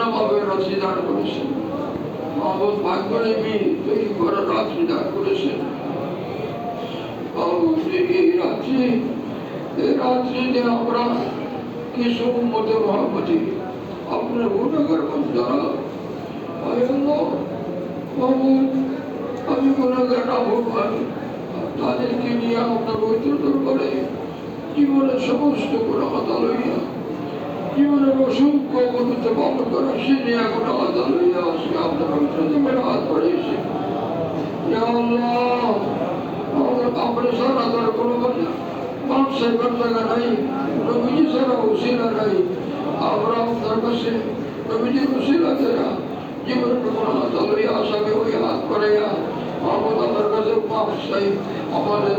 রাশি দান করেছেন মহম্মদ ভাগ্যদেবী তৈরি করার দান করেছেন এই রাত্রি এই রাত্রিতে আমরা কিছু মতে মহাপতি? আপনার গুণাগার দ্বারা আমি গুণাগার না ভগবান তাদেরকে নিয়ে আপনার বৈদ্যুত করে জীবনের সমস্ত গুণ হাতা লইয়া জীবনের অসংখ্য পালন করা সে নিয়ে গুণ হাতা লইয়া আজকে আপনার বৈদ্যুতের হাত আল্লাহ, আমরা সারা তার কোনো ব্যবসায় জায়গা নাই, নবীজি ছাড়া উশিলা নাই। আমরা আপনার কাছে নবীজির উশিলা ছাড়া জীবনের কোনো হাত চাই আমাদের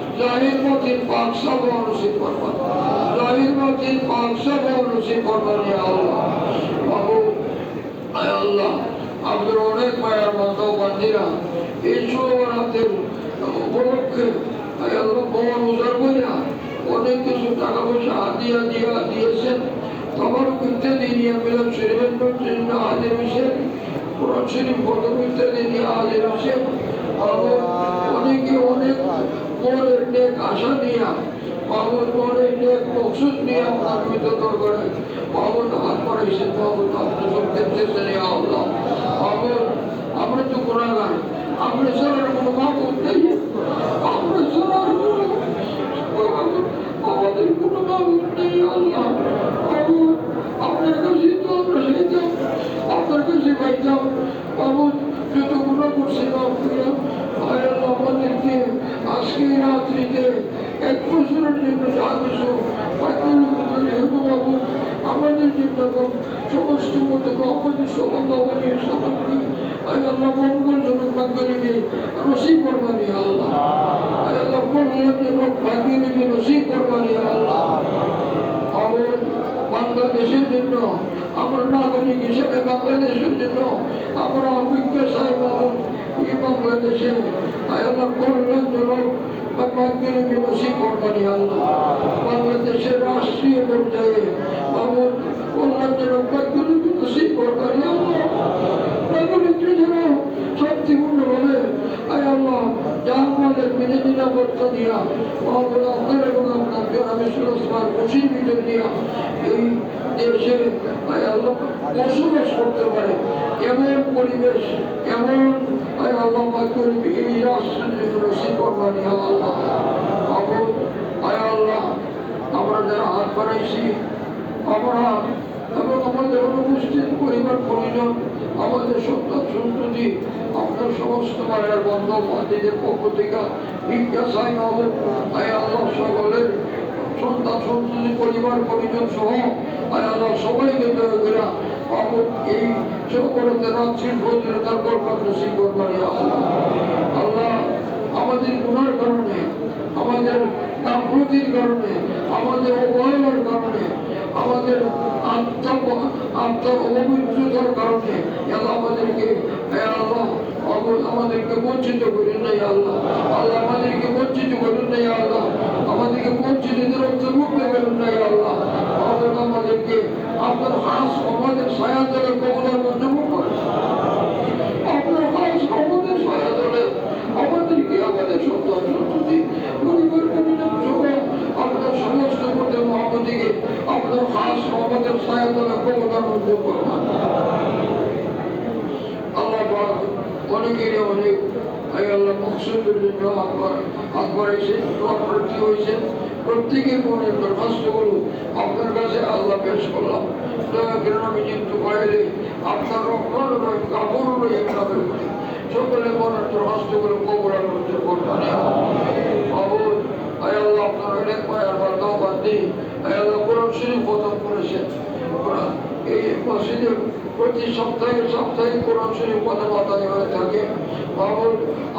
সাবওয়া নসিব করবার ইয়া আল্লাহ জাহির মতিন পাক সাবওয়া নসিব করবার জাহির মতিন পাক সাবওয়া নসিব করবার ইয়া আল্লাহ বাবু আয় আল্লাহ আমাদের অনেক মায়ের মতো বান্দিরা এই শুভরাতের উপলক্ষে আয় আল্লাহ ভগবান উজার কইরা অনেক কিছু টাকা পয়সা হাতিয়া দিয়া দিয়েছেন তোমারও ইত্যাদি নিয়ে মিলন শরীরের জন্য হাজির হয়েছেন কোরআন শরীফ প্রথম ইত্যাদি নিয়ে হাজির হয়েছেন অনেকে অনেক মনের আশা নিয়ে বাবুর মনের মকসুদ নিয়ে আপনার বিতর্ক করে বাবুর হাত করাইছেন বাবুর আপনি সব দেখতেছেন আল্লাহ। বাবুর আমরা তো গুণাগার, আমরা ছাড়ার কোনো মাহবুব নেই আমরা ছাড়ার আমাদের কোনো মাহবুব নেই আল্লাহ। বাবুর আপনার কাছে তো আমরা চাইতাম আপনার কাছে পাইতাম। বাবুর যত গুণা করছে আমাদেরকে আজকে রাত্রিতে এক বছরের জন্য যা কিছু বাবু, আমাদের জন্য সমস্ত মতো আমাদের সবন্ধ আমাদের আল্লাহ। আমার বাংলাদেশের জন্য, আমার নাগরিক হিসেবে বাংলাদেশের জন্য আমরা অভিজ্ঞ সাহেব এই বাংলাদেশে আল্লাহ কল্যাণজনক ভাগ্যকে রসি করবানি আল্লাহ। বাংলাদেশের রাষ্ট্রীয় পর্যায়ে আমার কল্যাণজনক ভাগ্যকে রসি করবানি আল্লাহ। আল্লাহ জাহান্নাদের মেনে নিরাপত্তা দিয়া আপনার এবং আপনার জনাবে সুরস্কার খুশির ভিতর দিয়া এই দেশে বসবাস করতে পারে এমন পরিবেশ এমন আল্লাহ করবি এই রাষ্ট্রের রসিদ করবানি আল্লাহ আয় আল্লাহ আমরা যারা হাত বাড়াইছি, আমরা এবং আমাদের অনুপস্থিত পরিবার পরিজন আমাদের সন্তান সন্ততি, আপনার সমস্ত মায়ের বন্ধু বান্ধবীদের পক্ষ থেকে ভিক্ষা আয় আল্লাহ সকলের সন্তান সন্ততি, পরিবার, পরিজন সহ আল্লাহ সবাইকে দয়া করে এই রাত্রির ভোজনে তার নসিব করবানি আল্লাহ। আমাদের গুণার কারণে, আমাদের গাফলতির কারণে, আমাদের অবহেলার কারণে, আমাদের আত্মা অপবিত্রতার কারণে আল্লাহ আমাদেরকে হে আল্লাহ অব- আমাদেরকে বঞ্চিত করেন নাই আল্লাহ। আল্লাহ আমাদেরকে বঞ্চিত করেন নাই আল্লাহ। আমাদেরকে বঞ্চিতদের অন্তর্ভুক্ত করেন নাই আল্লাহ। আমাদের আমাদেরকে আপনার হাস আমাদের ছায়া দলের কবলার অন্তর্ভুক্ত করেন আপনার হাস আমাদের ছায়া দলে আমাদেরকে আমাদের সন্তান সন্ততি পরিবার পরিজন সহ আপনার সমস্ত মধ্যে মহাপতিকে আপনার হাস আমাদের ছায়া দলে কবলার মধ্যে করবেন আল্লাহ পাক অনেকেরই অনেক আই আল্লাহ মকসুদের জন্য আকবর আকবর এসে প্রার্থী হয়েছেন প্রত্যেকের মনের দরখাস্তগুলো আপনার কাছে আল্লাহ পেশ করলাম দয়া করে আমি কিন্তু বাইরে আপনার রক্ষণ রয়ে কাপড় রয়ে কাপড় করে সকলে মনের দরখাস্তগুলো কবরার মধ্যে করবেন বাবুল আয় আল্লাহ আপনার অনেক মায়ের বান্ধাও বান্ধি আয় আল্লাহ কোরআন শরীফ খতম করেছেন। মসজিদে প্রতি সপ্তাহে সপ্তাহে কোরআন শরীফ কথাবার্তা হয়ে থাকে।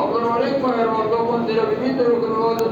আমরা অনেক মায়ের মধ্যে মন্দিরে বিভিন্ন রকমের